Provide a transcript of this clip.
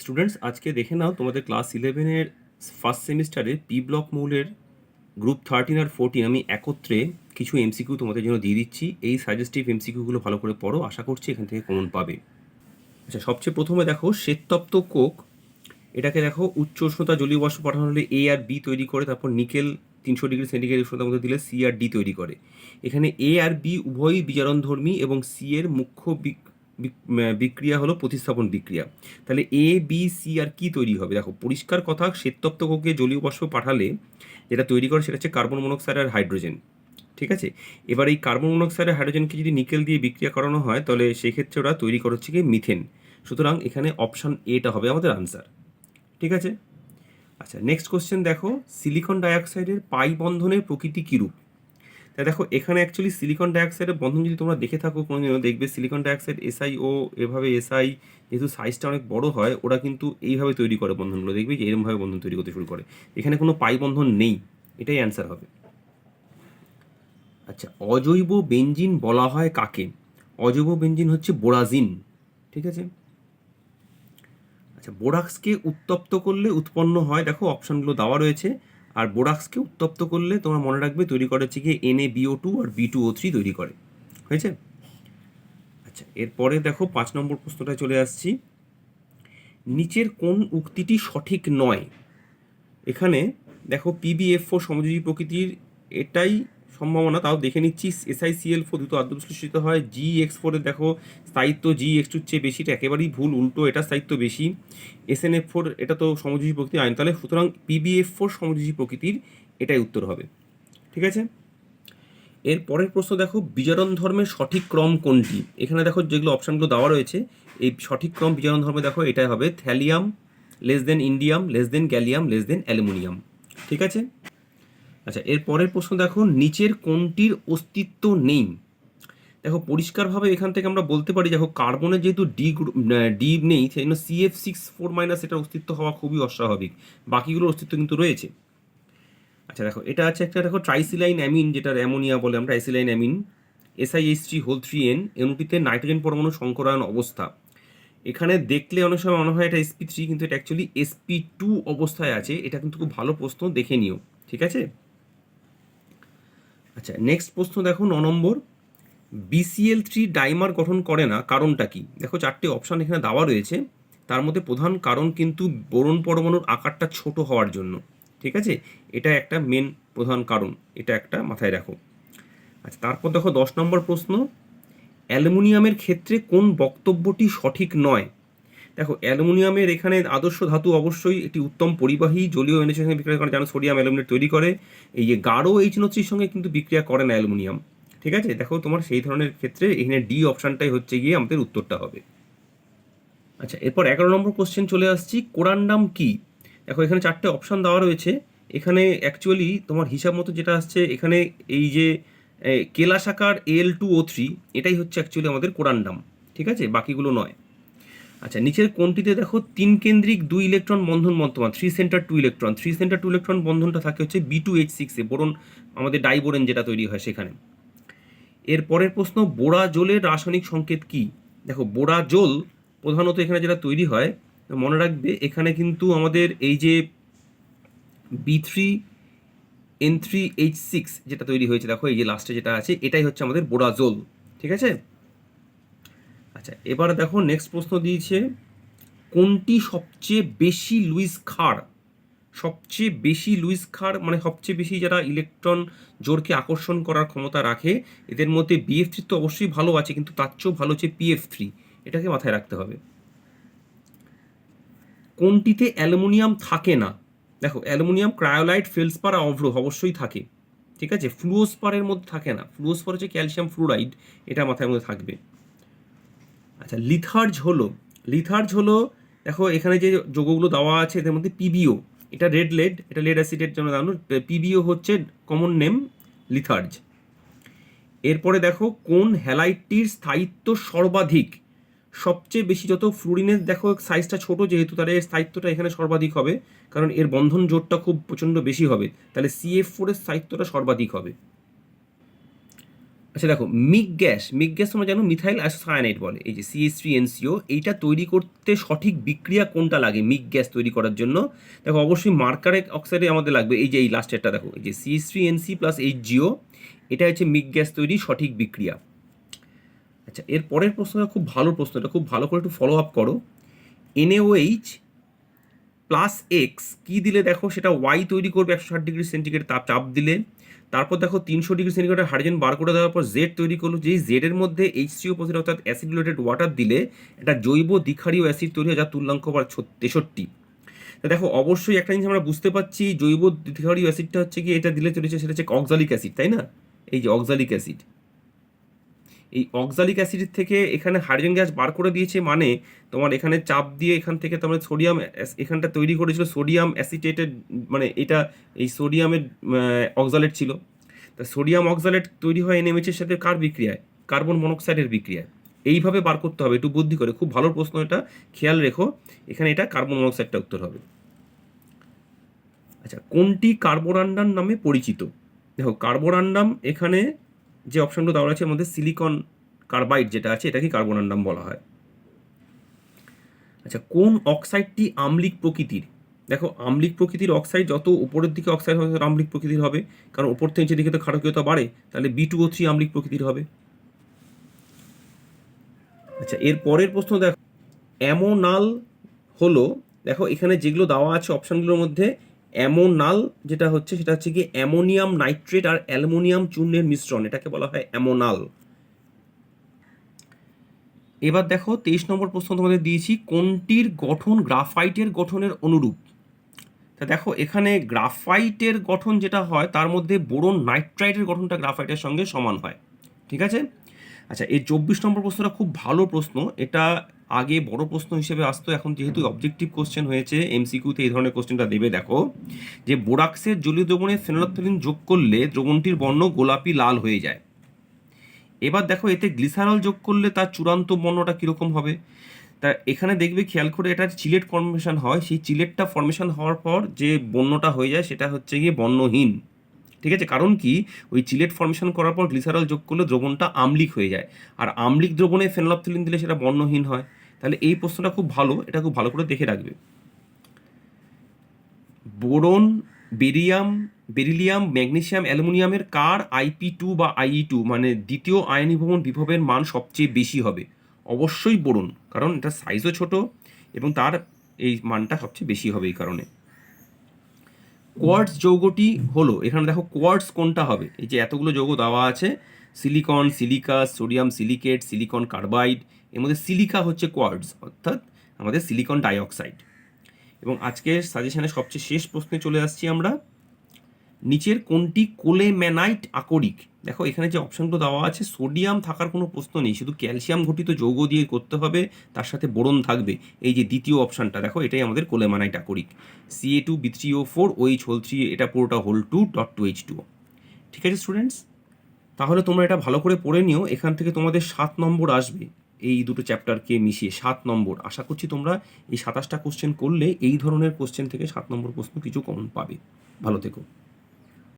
Students আজকে দেখে নাও তোমাদের ক্লাস ইলেভেনের ফার্স্ট সেমিস্টারে পি ব্লক মৌলের গ্রুপ থার্টিন আর ফোরটিন আমি একত্রে কিছু এমসিকিউ তোমাদের জন্য দিয়ে দিচ্ছি। এই সাজেস্টিভ এমসিকিউগুলো ভালো করে পড়ো, আশা করছি এখান থেকে কমন পাবে। আচ্ছা সবচেয়ে প্রথমে দেখো, শ্বেততপ্ত কোক, এটাকে দেখো উচ্চ উষ্ণতা জলীয় বাষ্প পাঠানো হলে এ আর বি তৈরি করে, তারপর নিকেল তিনশো ডিগ্রি সেন্টিগ্রেড উষ্ণতার মধ্যে দিলে সি আর ডি তৈরি করে। এখানে এ আর বি উভয়ই বিজারণধর্মী এবং সি এর মুখ্য বিক্রিয়া হলো প্রতিস্থাপন বিক্রিয়া। তাহলে এ বি সি আর কি তৈরি হবে? দেখো, পরিষ্কার কথা শ্বেততপ্ত কোকে জলীয় বাষ্প পাঠালে যেটা তৈরি করে সেটা হচ্ছে কার্বন মনোক্সাইড আর হাইড্রোজেন। ঠিক আছে? এবার এই কার্বন মনোক্সাইড আর হাইড্রোজেনকে যদি নিকেল দিয়ে বিক্রিয়া করানো হয়, তাহলে সেক্ষেত্রে ওরা তৈরি করে হচ্ছে কি মিথেন। সুতরাং এখানে অপশান এটা হবে আমাদের আনসার ঠিক আছে? আচ্ছা নেক্সট কোশ্চেন দেখো সিলিকন ডাইঅক্সাইডের পাই বন্ধনের প্রকৃতি কীরূপ? তা দেখো, এখানে অ্যাকচুয়ালি সিলিকন ডাইঅক্সাইডের বন্ধন যদি তোমরা দেখে থাকো, কোনোদিনও দেখবে সিলিকন ডাইঅক্সাইড ও এভাবে এসআই যেহেতু সাইজটা অনেক বড় হয়, ওরা কিন্তু এইভাবে তৈরি করে বন্ধনগুলো। দেখবে যে এরকমভাবে বন্ধন তৈরি করতে শুরু করে। এখানে কোনো পাই বন্ধন নেই। এটাই অ্যান্সার হবে। আচ্ছা অজৈব বেঞ্জিন বলা হয় কাকে? অজৈব বেঞ্জিন হচ্ছে বোরাজিন, ঠিক আছে? আচ্ছা বোরাক্সকে উত্তপ্ত করলে উৎপন্ন হয়, দেখো অপশানগুলো দেওয়া রয়েছে। আর বোরাক্সকে উত্তপ্ত করলে তোমরা মনে রাখবে তৈরি করে হচ্ছে গিয়ে এন বিও টু আর বি টু ও থ্রি তৈরি করে। হয়েছে? আচ্ছা এরপরে দেখো পাঁচ নম্বর প্রশ্নটা চলে আসছি। নিচের কোন উক্তিটি সঠিক নয়? এখানে দেখো পিবিএফও সমযোজী প্রকৃতির এটাই সম্ভাবনা, তাও দেখে নিচ্ছি এসআইসিএল ফোর দ্রুত আত্মবিশ্লেষিত হয় জি এক্স ফোরের দেখো, স্থায়িত্ব জি এক্স টুর চেয়ে বেশি, এটা একেবারেই ভুল, উল্টো এটা স্থায়িত্ব বেশি। এস এন এফ ফোর এটা তো সমযোজী প্রকৃতির আইন, তাহলে সুতরাং পিবিএফ ফোর সমযোজী প্রকৃতির এটাই উত্তর হবে। ঠিক আছে? এর পরের প্রশ্ন দেখো বিজারণ ধর্মের সঠিক ক্রম কোনটি? এখানে দেখো যেগুলো অপশানগুলো দেওয়া রয়েছে, এই সঠিক ক্রম বিজারণ ধর্মে দেখো, এটাই হবে, thallium less than indium less than gallium less than aluminium ঠিক আছে? আচ্ছা এর পরের প্রশ্ন দেখো, নিচের কোনটির অস্তিত্ব নেই? দেখো, পরিষ্কারভাবে এখান থেকে আমরা বলতে পারি, দেখো, কার্বনের যেহেতু ডি ডি নেই, সেই জন্য সিএফ সিক্স ফোর মাইনাস এটার অস্তিত্ব হওয়া খুবই অস্বাভাবিক। বাকিগুলোর অস্তিত্ব কিন্তু রয়েছে। আচ্ছা দেখো, এটা আছে একটা, দেখো ট্রাইসিলাইন অ্যামিন যেটা অ্যামোনিয়া বলে আমরা trisilyl amine SIS three whole three N এনুটিতে nitrogen পরমাণু সংকরায়ন অবস্থা। এখানে দেখলে অনেক সময় মনে হয় এটা এসপি থ্রি কিন্তু এটা অ্যাকচুয়ালি এসপি টু অবস্থায় আছে, এটা কিন্তু খুব ভালো প্রশ্ন দেখে নিও, ঠিক আছে? আচ্ছা নেক্সট প্রশ্ন দেখো ন নম্বর। বিসিএল থ্রি ডাইমার গঠন করে না, কারণটা কি? দেখো, চারটে অপশান এখানে দেওয়া রয়েছে। তার মধ্যে প্রধান কারণ কিন্তু বোরন পরমাণুর আকারটা ছোট হওয়ার জন্য। ঠিক আছে? এটা একটা মেন প্রধান কারণ। এটা একটা মাথায় রাখো। আচ্ছা তারপর দেখো দশ নম্বর প্রশ্ন। অ্যালুমিনিয়ামের ক্ষেত্রে কোন বক্তব্যটি সঠিক নয়? দেখো অ্যালুমিনিয়ামের এখানে আদর্শ ধাতু অবশ্যই একটি উত্তম পরিবাহী জলীয় সঙ্গে বিক্রিয়া করে যেন সোডিয়াম অ্যালুমিনেট তৈরি করে। এই যে গাঢ় এইচ নথ্রির সঙ্গে কিন্তু বিক্রিয়া করে না অ্যালুমিনিয়াম। ঠিক আছে? দেখো তোমার সেই ধরনের ক্ষেত্রে এখানে ডি অপশানটাই হচ্ছে গিয়ে আমাদের উত্তরটা হবে। আচ্ছা এরপর এগারো নম্বর কোশ্চেন চলে আসছি কোরান্ডাম কি? দেখো এখানে চারটে অপশান দেওয়া রয়েছে। এখানে অ্যাকচুয়ালি তোমার হিসাব মতো যেটা আসছে এখানে এই যে এ, কেলাসাকার এল টু ও থ্রি এটাই হচ্ছে অ্যাকচুয়ালি আমাদের কোরান্ডাম ঠিক আছে? বাকিগুলো নয়। আচ্ছা নিচের কোনটিতে দেখো, তিন কেন্দ্রিক, দুই ইলেকট্রন বন্ধন বর্তমান three centre two electron three centre two electron বন্ধনটা থাকে হচ্ছে বি টু এইচ সিক্সে বোরন, আমাদের ডাইবোরেন যেটা তৈরি হয় সেখানে। এর পরের প্রশ্ন, বোরা জোলের রাসায়নিক সংকেত কি? দেখো, বোরা জোল প্রধানত এখানে যেটা তৈরি হয়, মনে রাখবে, এখানে কিন্তু আমাদের এই যে B three N three H six যেটা তৈরি হয়েছে, দেখো, এই যে লাস্টে যেটা আছে, এটাই হচ্ছে আমাদের বোরাজোল ঠিক আছে? আচ্ছা এবার দেখো নেক্সট প্রশ্ন দিয়েছে, কোনটি সবচেয়ে বেশি লুইস খাড়? সবচেয়ে বেশি লুইস খাড় মানে সবচেয়ে বেশি যারা ইলেকট্রন জোরকে আকর্ষণ করার ক্ষমতা রাখে, এদের মধ্যে বিএফ থ্রি তো অবশ্যই ভালো আছে, কিন্তু তার চেয়েও ভালো হচ্ছে পিএফ থ্রি এটাকে মাথায় রাখতে হবে। কোনটিতে অ্যালুমিনিয়াম থাকে না? দেখো, অ্যালুমিনিয়াম ক্রায়োলাইট, ফেলসপার অভ্র অবশ্যই থাকে, ঠিক আছে? ফ্লুওস্পারের মধ্যে থাকে না। ফ্লুওস্পার হচ্ছে ক্যালসিয়াম ফ্লুরাইড, এটা মাথায় মধ্যে থাকবে। আচ্ছা লিথার্জ হলো লিথার্জ হলো, দেখো এখানে যে যোগগুলো দেওয়া আছে, এদের মধ্যে পিবিও এটা রেড লেড এটা লেড অ্যাসিডের জন্য দাঁড়ানো পিবিও হচ্ছে কমন নেম লিথার্জ এরপরে দেখো কোন হ্যালাইটটির স্থায়িত্ব সর্বাধিক? সবচেয়ে বেশি যত ফ্লুরিনের দেখো সাইজটা ছোট যেহেতু তার এর স্থায়িত্বটা এখানে সর্বাধিক হবে, কারণ এর বন্ধন জোরটা খুব প্রচণ্ড বেশি হবে, তাহলে সিএফ ফোরের স্থায়িত্বটা সর্বাধিক হবে। আচ্ছা দেখো মিক গ্যাস মিক গ্যাস তোমরা জানো মিথাইল আইসোসায়ানাইড বলে। এই যে সিএস থ্রি এনসিও এইটা তৈরি করতে সঠিক বিক্রিয়া কোনটা লাগে মিক গ্যাস তৈরি করার জন্য? দেখো, অবশ্যই মার্কারেক অক্সাইডে আমাদের লাগবে। এই যে এই লাস্টেরটা দেখো, এই যে CS three NC plus H GO এটা হচ্ছে মিক গ্যাস তৈরি সঠিক বিক্রিয়া। আচ্ছা এর পরের প্রশ্নটা খুব ভালো প্রশ্ন, এটা খুব ভালো করে একটু ফলো আপ করো। N A O H plus X কী দিলে দেখো সেটা ওয়াই তৈরি করবে একশো ষাট ডিগ্রি সেন্টিগ্রেড তাপ চাপ দিলে? তারপর দেখো তিনশো ডিগ্রি সেন্টিগ্রেডের হাইড্রোজেন বার করে দেওয়ার পর জেড তৈরি করল। যেই জেডের মধ্যে এইচ সিও পজিটিভ অর্থাৎ অ্যাসিডুলেটেড ওয়াটার দিলে একটা জৈব দ্বিক্ষারীয় অ্যাসিড তৈরি হয়, যার তুল্যাঙ্ক বার তেষট্টি। তা দেখো, অবশ্যই একটা জিনিস আমরা বুঝতে পারছি, জৈব দ্বিক্ষারীয় অ্যাসিডটা হচ্ছে কি, এটা দিলে চলেছে, সেটা হচ্ছে অক্সালিক অ্যাসিড তাই না? এই যে অক্সালিক অ্যাসিড এই অক্সালিক অ্যাসিড থেকে এখানে হাইড্রোজেন গ্যাস বার করে দিয়েছে মানে তোমার এখানে চাপ দিয়ে এখান থেকে তোমার সোডিয়াম এখানটা তৈরি করেছিল সোডিয়াম অ্যাসিটেটেড মানে এটা এই সোডিয়ামের অক্সালেট ছিল। তা সোডিয়াম অক্সালেট তৈরি হয় এনএমএইচের সাথে কার বিক্রিয়ায়? কার্বন মনোক্সাইডের বিক্রিয়ায়। এইভাবে বার করতে হবে, একটু বুদ্ধি করে। খুব ভালো প্রশ্ন এটা, খেয়াল রেখো, এখানে এটা কার্বন মনোক্সাইডটা উত্তর হবে। আচ্ছা কোনটি কার্বোরান্ডাম নামে পরিচিত? দেখো কার্বোরান্ডাম এখানে যে অপশনটা দেওয়া আছে এর মধ্যে সিলিকন কার্বাইড যেটা আছে এটাকে কার্বোনান্ডাম বলা হয়। আচ্ছা কোন অক্সাইডটি আম্লিক প্রকৃতির? দেখো, আম্লিক প্রকৃতির অক্সাইড, যত উপরের দিকে অক্সাইড হবে, তত আম্লিক প্রকৃতির হবে। কারণ উপর থেকে দিকে তো ক্ষারকীয়তা বাড়ে, তাহলে বি টু ও থ্রি আম্লিক প্রকৃতির হবে। আচ্ছা এর পরের প্রশ্ন দেখো অ্যামোনাল হলো, দেখো, এখানে যেগুলো দেওয়া আছে অপশানগুলোর মধ্যে অ্যামোনাল যেটা হচ্ছে, সেটা হচ্ছে কি অ্যামোনিয়াম নাইট্রেট আর অ্যালুমিনিয়াম চূর্ণের মিশ্রণ। এটাকে বলা হয় অ্যামোনাল। এবার দেখো, তেইশ নম্বর প্রশ্ন তোমাদের দিয়েছি, কোনটির গঠন গ্রাফাইটের গঠনের অনুরূপ? তা দেখো, এখানে গ্রাফাইটের গঠন যেটা হয়, তার মধ্যে বোরন নাইট্রাইটের গঠনটা গ্রাফাইটের সঙ্গে সমান হয়। ঠিক আছে? আচ্ছা এই চব্বিশ নম্বর প্রশ্নটা খুব ভালো প্রশ্ন। এটা আগে বড় প্রশ্ন হিসেবে আসতো, এখন যেহেতু অবজেক্টিভ কোশ্চেন হয়েছে এমসিকিউতে এই ধরনের কোশ্চেনটা দেবে, দেখো। যে বোরাক্সের জলীয় দ্রবণে ফেনোলফথলিন যোগ করলে দ্রবণটির বর্ণ গোলাপি লাল হয়ে যায়। এবার দেখো, এতে গ্লিসারল যোগ করলে তার চূড়ান্ত বর্ণটা কীরকম হবে? তা এখানে দেখবে, খেয়াল করে এটা চিলেট ফর্মেশন হয়। সেই চিলেটটা ফর্মেশন হওয়ার পর যে বন্যটা হয়ে যায়, সেটা হচ্ছে গিয়ে বর্ণহীন। ঠিক আছে? কারণ কি? ওই চিলেট ফর্মেশন করার পর গ্লিসারল যোগ করলে দ্রবণটা আমলিক হয়ে যায়। আর আমলিক দ্রবণে ফেনলফথলিন দিলে সেটা বর্ণহীন হয়। তাহলে এই প্রশ্নটা খুব ভালো, এটা খুব ভালো করে দেখে রাখবে। বোরন, বেরিয়াম, বেরিলিয়াম, ম্যাগনেসিয়াম, অ্যালুমিনিয়ামের কার আইপি টু বা আইই টু মানে দ্বিতীয় আয়নীভবন বিভবের মান সবচেয়ে বেশি হবে? অবশ্যই বোরন, কারণ এটা সাইজও ছোট এবং তার এই মানটা সবচেয়ে বেশি হবে এই কারণে। কোয়ার্টস যৌগটি হলো, এখানে দেখো কোয়ার্টস কোনটা হবে? এই যে এতগুলো যৌগ দেওয়া আছে, silicon silica sodium silicate, silicon carbide এর মধ্যে সিলিকা হচ্ছে কোয়ার্ডস অর্থাৎ আমাদের সিলিকন ডাইঅক্সাইড এবং আজকের সাজেশনের সবচেয়ে শেষ প্রশ্নে চলে আসছি আমরা। নিচের কোনটি কোলেম্যানাইট আকরিক? দেখো, এখানে যে অপশনগুলো দেওয়া আছে সোডিয়াম থাকার কোনো প্রশ্ন নেই, শুধু ক্যালসিয়াম ঘটিত যৌগ দিয়ে করতে হবে, তার সাথে বোরন থাকবে। এই যে দ্বিতীয় অপশনটা দেখো, এটাই আমাদের কোলেম্যানাইট আকরিক। CA two B three O four OH whole three এটা পুরোটা whole two dot two H two ঠিক আছে স্টুডেন্টস তাহলে তোমরা এটা ভালো করে পড়ে নিও, এখান থেকে তোমাদের সাত নম্বর আসবে। এই দুটো চ্যাপ্টারকে মিশিয়ে সাত নম্বর। আশা করছি তোমরা এই সাতাশটা কোশ্চেন করলে এই ধরনের কোশ্চেন থেকে সাত নম্বর প্রশ্ন কিছু কমন পাবে। ভালো থেকো।